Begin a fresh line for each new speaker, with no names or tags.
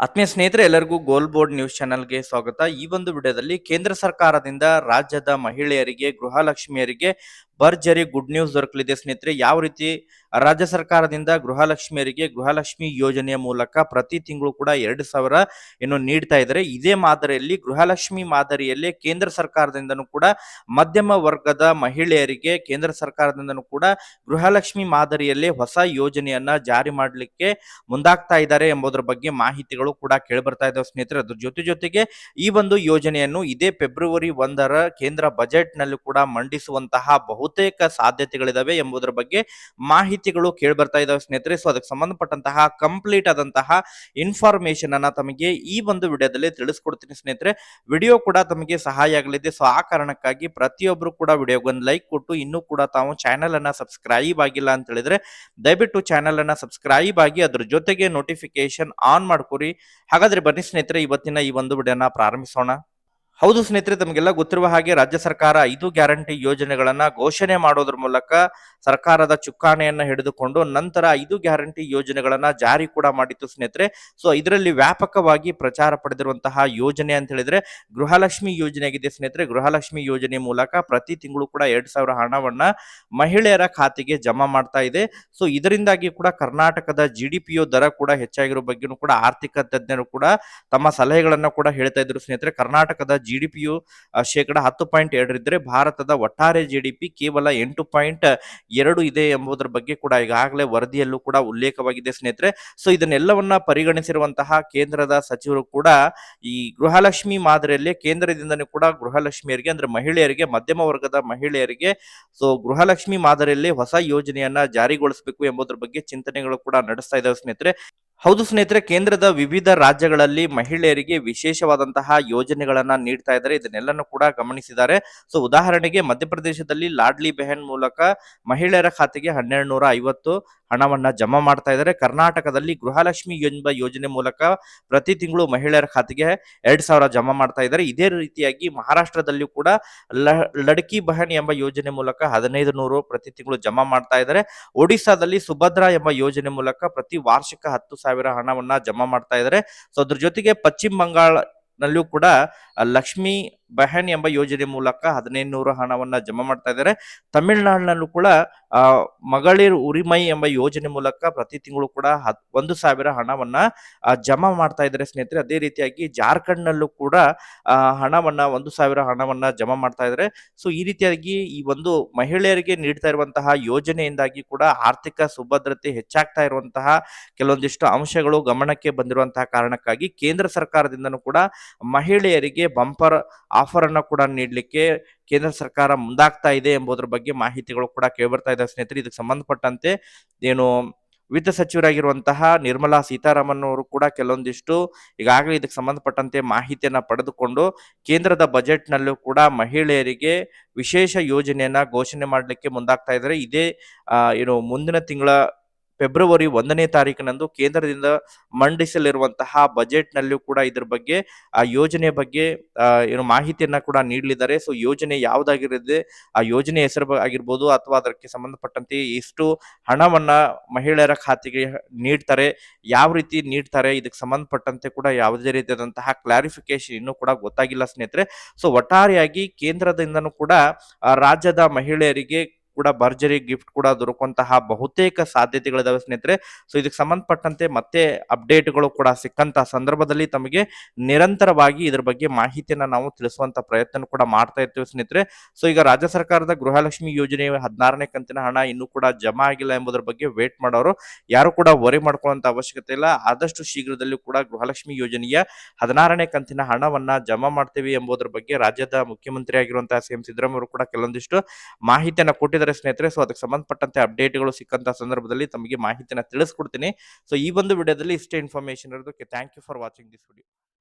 ಆತ್ಮೀಯ ಸ್ನೇಹಿತರೆ, ಎಲ್ಲರಿಗೂ ಗೋಲ್ ಬೋರ್ಡ್ ನ್ಯೂಸ್ ಚಾನೆಲ್ಗೆ ಸ್ವಾಗತ. ಈ ಒಂದು ವಿಡಿಯೋದಲ್ಲಿ ಕೇಂದ್ರ ಸರ್ಕಾರದಿಂದ ರಾಜ್ಯದ ಮಹಿಳೆಯರಿಗೆ, ಗೃಹಲಕ್ಷ್ಮಿಯರಿಗೆ ಭರ್ಜರಿ ಗುಡ್ ನ್ಯೂಸ್ ದೊರಕಲಿದೆ ಸ್ನೇಹಿತರೆ. ಯಾವ ರೀತಿ ರಾಜ್ಯ ಸರ್ಕಾರದಿಂದ ಗೃಹಲಕ್ಷ್ಮಿಯರಿಗೆ ಗೃಹಲಕ್ಷ್ಮಿ ಯೋಜನೆಯ ಮೂಲಕ ಪ್ರತಿ ತಿಂಗಳು ಕೂಡ ಎರಡು ಸಾವಿರ ಏನು ನೀಡ್ತಾ ಇದ್ದಾರೆ. ಇದೇ ಮಾದರಿಯಲ್ಲಿ ಗೃಹಲಕ್ಷ್ಮಿ ಮಾದರಿಯಲ್ಲಿ ಕೇಂದ್ರ ಸರ್ಕಾರದಿಂದನೂ ಕೂಡ ಮಧ್ಯಮ ವರ್ಗದ ಮಹಿಳೆಯರಿಗೆ ಕೇಂದ್ರ ಸರ್ಕಾರದಿಂದನೂ ಕೂಡ ಗೃಹಲಕ್ಷ್ಮಿ ಮಾದರಿಯಲ್ಲಿ ಹೊಸ ಯೋಜನೆಯನ್ನ ಜಾರಿ ಮಾಡಲಿಕ್ಕೆ ಮುಂದಾಗ್ತಾ ಇದ್ದಾರೆ ಎಂಬುದರ ಬಗ್ಗೆ ಮಾಹಿತಿಗಳು ಕೂಡ ಕೇಳಿಬರ್ತಾ ಇದ್ದಾವೆ ಸ್ನೇಹಿತರೆ. ಅದ್ರ ಜೊತೆ ಜೊತೆಗೆ ಈ ಒಂದು ಯೋಜನೆಯನ್ನು ಇದೇ ಫೆಬ್ರವರಿ ಒಂದರ ಕೇಂದ್ರ ಬಜೆಟ್ನಲ್ಲಿ ಕೂಡ ಮಂಡಿಸುವಂತಹ ಬಹುತೇಕ ಸಾಧ್ಯತೆಗಳಿದಾವೆ ಎಂಬುದರ ಬಗ್ಗೆ ಮಾಹಿತಿಗಳು ಕೇಳಿಬರ್ತಾ ಇದಾವೆ ಸ್ನೇಹಿತರೆ. ಸೊ ಅದಕ್ಕೆ ಸಂಬಂಧಪಟ್ಟಂತಹ ಕಂಪ್ಲೀಟ್ ಆದಂತಹ ಇನ್ಫಾರ್ಮೇಶನ್ ಅನ್ನ ತಮಗೆ ಈ ಒಂದು ವಿಡಿಯೋದಲ್ಲಿ ತಿಳಿಸ್ಕೊಡ್ತೀನಿ ಸ್ನೇಹಿತರೆ. ವಿಡಿಯೋ ಕೂಡ ತಮಗೆ ಸಹಾಯ ಆಗಲಿದೆ. ಸೊ ಆ ಕಾರಣಕ್ಕಾಗಿ ಪ್ರತಿಯೊಬ್ಬರು ಕೂಡ ವಿಡಿಯೋಗೊಂದು ಲೈಕ್ ಕೊಟ್ಟು ಇನ್ನೂ ಕೂಡ ತಾವು ಚಾನೆಲ್ ಅನ್ನ ಸಬ್ಸ್ಕ್ರೈಬ್ ಆಗಿಲ್ಲ ಅಂತ ಹೇಳಿದ್ರೆ, ದಯವಿಟ್ಟು ಚಾನೆಲ್ ಅನ್ನ ಸಬ್ಸ್ಕ್ರೈಬ್ ಆಗಿ ಅದ್ರ ಜೊತೆಗೆ ನೋಟಿಫಿಕೇಶನ್ ಆನ್ ಮಾಡ್ಕೊರಿ. ಹಾಗಾದ್ರೆ ಬನ್ನಿ ಸ್ನೇಹಿತರೆ, ಇವತ್ತಿನ ಈ ಒಂದು ವಿಡಿಯೋನ ಪ್ರಾರಂಭಿಸೋಣ. ಹೌದು ಸ್ನೇಹಿತರೆ, ತಮಗೆಲ್ಲ ಗೊತ್ತಿರುವ ಹಾಗೆ ರಾಜ್ಯ ಸರ್ಕಾರ ಐದು ಗ್ಯಾರಂಟಿ ಯೋಜನೆಗಳನ್ನ ಘೋಷಣೆ ಮಾಡೋದ್ರ ಮೂಲಕ ಸರ್ಕಾರದ ಚುಕ್ಕಾಣೆಯನ್ನ ಹಿಡಿದುಕೊಂಡು ನಂತರ ಐದು ಗ್ಯಾರಂಟಿ ಯೋಜನೆಗಳನ್ನ ಜಾರಿ ಕೂಡ ಮಾಡಿತ್ತು ಸ್ನೇಹಿತರೆ. ಸೊ ಇದರಲ್ಲಿ ವ್ಯಾಪಕವಾಗಿ ಪ್ರಚಾರ ಪಡೆದಿರುವಂತಹ ಯೋಜನೆ ಅಂತ ಹೇಳಿದ್ರೆ ಗೃಹಲಕ್ಷ್ಮಿ ಯೋಜನೆ ಆಗಿದೆ ಸ್ನೇಹಿತರೆ. ಗೃಹಲಕ್ಷ್ಮಿ ಯೋಜನೆ ಮೂಲಕ ಪ್ರತಿ ತಿಂಗಳು ಕೂಡ ಎರಡ್ ಸಾವಿರ ಹಣವನ್ನ ಮಹಿಳೆಯರ ಖಾತೆಗೆ ಜಮಾ ಮಾಡ್ತಾ ಇದೆ. ಸೊ ಇದರಿಂದಾಗಿ ಕೂಡ ಕರ್ನಾಟಕದ ಜಿ ಡಿ ದರ ಕೂಡ ಹೆಚ್ಚಾಗಿರೋ ಬಗ್ಗೆನೂ ಕೂಡ ಆರ್ಥಿಕ ತಜ್ಞರು ಕೂಡ ತಮ್ಮ ಸಲಹೆಗಳನ್ನ ಕೂಡ ಹೇಳ್ತಾ ಇದ್ರು ಸ್ನೇಹಿತರೆ. ಕರ್ನಾಟಕದ ಜಿ ಡಿ ಪಿಯು ಶೇಕಡ ಹತ್ತು ಪಾಯಿಂಟ್ ಎರಡರಿದ್ರೆ ಭಾರತದ ಒಟ್ಟಾರೆ ಜಿ ಡಿ ಪಿ ಕೇವಲ ಎಂಟು ಪಾಯಿಂಟ್ ಎರಡು ಇದೆ ಎಂಬುದರ ಬಗ್ಗೆ ಕೂಡ ಈಗಾಗಲೇ ವರದಿಯಲ್ಲೂ ಕೂಡ ಉಲ್ಲೇಖವಾಗಿದೆ ಸ್ನೇಹಿತರೆ. ಸೊ ಇದನ್ನೆಲ್ಲವನ್ನ ಪರಿಗಣಿಸಿರುವಂತಹ ಕೇಂದ್ರದ ಸಚಿವರು ಕೂಡ ಈ ಗೃಹಲಕ್ಷ್ಮಿ ಮಾದರಿಯಲ್ಲಿ ಕೇಂದ್ರದಿಂದನೂ ಕೂಡ ಗೃಹಲಕ್ಷ್ಮಿಯರಿಗೆ ಅಂದ್ರೆ ಮಹಿಳೆಯರಿಗೆ, ಮಧ್ಯಮ ವರ್ಗದ ಮಹಿಳೆಯರಿಗೆ ಸೊ ಗೃಹಲಕ್ಷ್ಮಿ ಮಾದರಿಯಲ್ಲಿ ಹೊಸ ಯೋಜನೆಯನ್ನ ಜಾರಿಗೊಳಿಸಬೇಕು ಎಂಬುದರ ಬಗ್ಗೆ ಚಿಂತನೆಗಳು ಕೂಡ ನಡೆಸ್ತಾ ಇದಾವೆ ಸ್ನೇಹಿತರೆ. ಹೌದು ಸ್ನೇಹಿತರೆ, ಕೇಂದ್ರದ ವಿವಿಧ ರಾಜ್ಯಗಳಲ್ಲಿ ಮಹಿಳೆಯರಿಗೆ ವಿಶೇಷವಾದಂತಹ ಯೋಜನೆಗಳನ್ನ ನೀಡ್ತಾ ಇದ್ದಾರೆ. ಇದನ್ನೆಲ್ಲನೂ ಕೂಡ ಗಮನಿಸಿದ್ದಾರೆ. ಸೊ, ಉದಾಹರಣೆಗೆ ಮಧ್ಯಪ್ರದೇಶದಲ್ಲಿ ಲಾಡ್ಲಿ ಬೆಹನ್ ಮೂಲಕ ಮಹಿಳೆಯರ ಖಾತೆಗೆ ಹನ್ನೆರಡು ನೂರ ಐವತ್ತು ಹಣವನ್ನ ಜಮಾ ಮಾಡ್ತಾ ಇದ್ದಾರೆ. ಕರ್ನಾಟಕದಲ್ಲಿ ಗೃಹಲಕ್ಷ್ಮಿ ಎಂಬ ಯೋಜನೆ ಮೂಲಕ ಪ್ರತಿ ತಿಂಗಳು ಮಹಿಳೆಯರ ಖಾತೆಗೆ ಎರಡ್ ಸಾವಿರ ಜಮಾ ಮಾಡ್ತಾ ಇದ್ದಾರೆ. ಇದೇ ರೀತಿಯಾಗಿ ಮಹಾರಾಷ್ಟ್ರದಲ್ಲಿ ಕೂಡ ಲಡಕಿ ಬಹನ್ ಎಂಬ ಯೋಜನೆ ಮೂಲಕ ಹದಿನೈದು ನೂರು ಪ್ರತಿ ತಿಂಗಳು ಜಮಾ ಮಾಡ್ತಾ ಇದ್ದಾರೆ. ಒಡಿಶಾದಲ್ಲಿ ಸುಭದ್ರಾ ಎಂಬ ಯೋಜನೆ ಮೂಲಕ ಪ್ರತಿ ವಾರ್ಷಿಕ ಹತ್ತು ಸಾವಿರ ಹಣವನ್ನ ಜಮಾ ಮಾಡ್ತಾ ಇದ್ದಾರೆ. ಸೊ ಅದ್ರ ಜೊತೆಗೆ ಪಶ್ಚಿಮ ಬಂಗಾಳನಲ್ಲೂ ಕೂಡ ಆ, ಲಕ್ಷ್ಮಿ ಬಹನ್ ಎಂಬ ಯೋಜನೆ ಮೂಲಕ ಹದಿನೈದು ನೂರು ಹಣವನ್ನ ಜಮಾ ಮಾಡ್ತಾ ಇದ್ದಾರೆ. ತಮಿಳುನಾಡಿನಲ್ಲೂ ಕೂಡ ಮಗಳಿರ್ ಉರಿಮೈ ಎಂಬ ಯೋಜನೆ ಮೂಲಕ ಪ್ರತಿ ತಿಂಗಳು ಕೂಡ ಒಂದು ಸಾವಿರ ಹಣವನ್ನ ಜಮಾ ಮಾಡ್ತಾ ಇದ್ದಾರೆ ಸ್ನೇಹಿತರೆ. ಅದೇ ರೀತಿಯಾಗಿ ಜಾರ್ಖಂಡ್ನಲ್ಲೂ ಕೂಡ ಆ, ಹಣವನ್ನ ಒಂದು ಸಾವಿರ ಹಣವನ್ನ ಜಮಾ ಮಾಡ್ತಾ ಇದ್ದಾರೆ. ಸೊ ಈ ರೀತಿಯಾಗಿ ಈ ಒಂದು ಮಹಿಳೆಯರಿಗೆ ನೀಡ್ತಾ ಇರುವಂತಹ ಯೋಜನೆಯಿಂದಾಗಿ ಕೂಡ ಆರ್ಥಿಕ ಸುಭದ್ರತೆ ಹೆಚ್ಚಾಗ್ತಾ ಇರುವಂತಹ ಕೆಲವೊಂದಿಷ್ಟು ಅಂಶಗಳು ಗಮನಕ್ಕೆ ಬಂದಿರುವಂತಹ ಕಾರಣಕ್ಕಾಗಿ ಕೇಂದ್ರ ಸರ್ಕಾರದಿಂದನೂ ಕೂಡ ಮಹಿಳೆಯರಿಗೆ ಬಂಪರ್ ಆಫರ್ ಅನ್ನ ಕೂಡ ನೀಡಲಿಕ್ಕೆ ಕೇಂದ್ರ ಸರ್ಕಾರ ಮುಂದಾಗ್ತಾ ಇದೆ ಎಂಬುದರ ಬಗ್ಗೆ ಮಾಹಿತಿಗಳು ಕೂಡ ಕೇಳ್ಬರ್ತಾ ಇದೆ ಸ್ನೇಹಿತರೆ. ಇದಕ್ಕೆ ಸಂಬಂಧಪಟ್ಟಂತೆ ಏನು ವಿತ್ತ ಸಚಿವರಾಗಿರುವಂತಹ ನಿರ್ಮಲಾ ಸೀತಾರಾಮನ್ ಅವರು ಕೂಡ ಕೆಲವೊಂದಿಷ್ಟು ಈಗಾಗಲೇ ಇದಕ್ಕೆ ಸಂಬಂಧಪಟ್ಟಂತೆ ಮಾಹಿತಿಯನ್ನ ಪಡೆದುಕೊಂಡು ಕೇಂದ್ರದ ಬಜೆಟ್ ನಲ್ಲೂ ಕೂಡ ಮಹಿಳೆಯರಿಗೆ ವಿಶೇಷ ಯೋಜನೆಯನ್ನ ಘೋಷಣೆ ಮಾಡಲಿಕ್ಕೆ ಮುಂದಾಗ್ತಾ ಇದ್ದಾರೆ. ಇದೇ ಏನು ಮುಂದಿನ ತಿಂಗಳ ಫೆಬ್ರವರಿ ಒಂದನೇ ತಾರೀಕಿನಂದು ಕೇಂದ್ರದಿಂದ ಮಂಡಿಸಲಿರುವಂತಹ ಬಜೆಟ್ ನಲ್ಲೂ ಕೂಡ ಇದ್ರ ಬಗ್ಗೆ, ಆ ಯೋಜನೆ ಬಗ್ಗೆ ಏನು ಮಾಹಿತಿಯನ್ನ ಕೂಡ ನೀಡಲಿದ್ದಾರೆ. ಸೊ, ಯೋಜನೆ ಯಾವುದಾಗಿರುತ್ತೆ ಆ ಯೋಜನೆ ಹೆಸರು ಆಗಿರ್ಬೋದು ಅಥವಾ ಅದಕ್ಕೆ ಸಂಬಂಧಪಟ್ಟಂತೆ ಎಷ್ಟು ಹಣವನ್ನ ಮಹಿಳೆಯರ ಖಾತೆಗೆ ನೀಡ್ತಾರೆ, ಯಾವ ರೀತಿ ನೀಡ್ತಾರೆ, ಇದಕ್ಕೆ ಸಂಬಂಧಪಟ್ಟಂತೆ ಕೂಡ ಯಾವುದೇ ರೀತಿಯಾದಂತಹ ಕ್ಲಾರಿಫಿಕೇಶನ್ ಇನ್ನೂ ಕೂಡ ಗೊತ್ತಾಗಿಲ್ಲ ಸ್ನೇಹಿತರೆ. ಸೊ, ಒಟ್ಟಾರೆಯಾಗಿ ಕೇಂದ್ರದಿಂದನೂ ಕೂಡ ರಾಜ್ಯದ ಮಹಿಳೆಯರಿಗೆ ಕೂಡ ಭರ್ಜರಿ ಗಿಫ್ಟ್ ಕೂಡ ದೊರಕುವಂತಹ ಬಹುತೇಕ ಸಾಧ್ಯತೆಗಳಿದಾವೆ ಸ್ನೇಹಿತರೆ. ಸೊ ಇದಕ್ಕೆ ಸಂಬಂಧಪಟ್ಟಂತೆ ಮತ್ತೆ ಅಪ್ಡೇಟ್ಗಳು ಕೂಡ ಸಿಕ್ಕಂತಹ ಸಂದರ್ಭದಲ್ಲಿ ತಮಗೆ ನಿರಂತರವಾಗಿ ಇದರ ಬಗ್ಗೆ ಮಾಹಿತಿಯನ್ನ ನಾವು ತಿಳಿಸುವಂತ ಪ್ರಯತ್ನ ಕೂಡ ಮಾಡ್ತಾ ಇರ್ತೀವಿ ಸ್ನೇಹಿತರೆ. ಸೊ ಈಗ ರಾಜ್ಯ ಸರ್ಕಾರದ ಗೃಹಲಕ್ಷ್ಮಿ ಯೋಜನೆ ಹದಿನಾರನೇ ಕಂತಿನ ಹಣ ಇನ್ನೂ ಕೂಡ ಜಮಾ ಆಗಿಲ್ಲ ಎಂಬುದರ ಬಗ್ಗೆ ವೇಟ್ ಮಾಡೋರು. ಯಾರು ಕೂಡ ವರಿ ಮಾಡ್ಕೊಳ್ಳುವಂತ ಅವಶ್ಯಕತೆ ಇಲ್ಲ. ಆದಷ್ಟು ಶೀಘ್ರದಲ್ಲೂ ಕೂಡ ಗೃಹಲಕ್ಷ್ಮಿ ಯೋಜನೆಯ ಹದಿನಾರನೇ ಕಂತಿನ ಹಣವನ್ನ ಜಮಾ ಮಾಡ್ತೀವಿ ಎಂಬುದರ ಬಗ್ಗೆ ರಾಜ್ಯದ ಮುಖ್ಯಮಂತ್ರಿ ಆಗಿರುವಂತಹ ಸಿಎಂ ಸಿದ್ದರಾಮಯ್ಯ ಕೂಡ ಕೆಲವೊಂದಿಷ್ಟು ಮಾಹಿತಿಯನ್ನು ಕೊಟ್ಟಿದ್ದಾರೆ. ಸ್ನೇಹಿತರೆ ಸೊ ಅದಕ್ಕೆ ಸಂಬಂಧಪಟ್ಟಂತೆ ಅಪ್ಡೇಟ್ಗಳು ಸಿಕ್ಕಂತ ಸಂದರ್ಭದಲ್ಲಿ ತಮಗೆ ಮಾಹಿತಿಯನ್ನು ತಿಳಿಸ್ಕೊಡ್ತೀನಿ. ಸೊ ಈ ಒಂದು ವಿಡಿಯೋದಲ್ಲಿ ಇಷ್ಟೇ ಇನ್ಫಾರ್ಮೇಶನ್ ಇರೋದಕ್ಕೆ thank you for watching this video